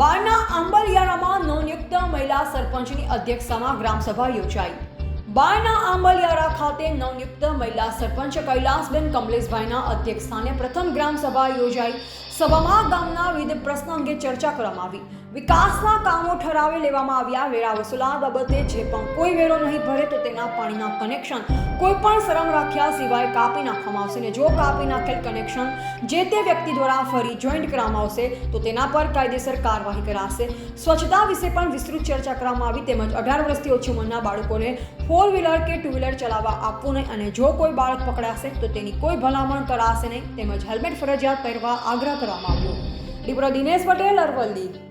બારના આંબલિયારામાં નવનિયુક્ત મહિલા સરપંચની અધ્યક્ષતામાં ગ્રામસભા યોજાઈ. બારના આંબલિયારા ખાતે નવનિયુક્ત મહિલા સરપંચ કૈલાસબેન કમલેશભાઈના અધ્યક્ષસ્થાને પ્રથમ ગ્રામસભા યોજાઈ. સભામાં ગામના વિવિધ પ્રશ્નો અંગે ચર્ચા કરવામાં આવી. વિકાસના કામો ઠરાવી લેવામાં આવ્યા. વેરા વસૂલા બાબતે જે પણ કોઈ વેરો નહીં ભરે તો તેના પાણીના કનેક્શન કોઈ પણ શરમ રાખ્યા સિવાય કાપી નાખવામાં આવશે ને જો કાપી નાખેલ કનેક્શન જે તે વ્યક્તિ દ્વારા ફરી જોઈન્ટ કરવામાં આવશે તો તેના પર કાયદેસર કાર્યવાહી કરાશે. સ્વચ્છતા વિશે પણ વિસ્તૃત ચર્ચા કરવામાં આવી તેમજ અઢાર વર્ષથી ઓછી ઉંમરના બાળકોને ફોર વ્હીલર કે ટુ વ્હીલર ચલાવવા આપવું નહીં અને જો કોઈ બાળક પકડાશે તો તેની કોઈ ભલામણ કરાશે નહીં તેમજ હેલ્મેટ ફરજિયાત પહેરવા આગ્રહ કરવામાં આવ્યો. રિપોર્ટર દિનેશ પટેલ અરવલ્લી.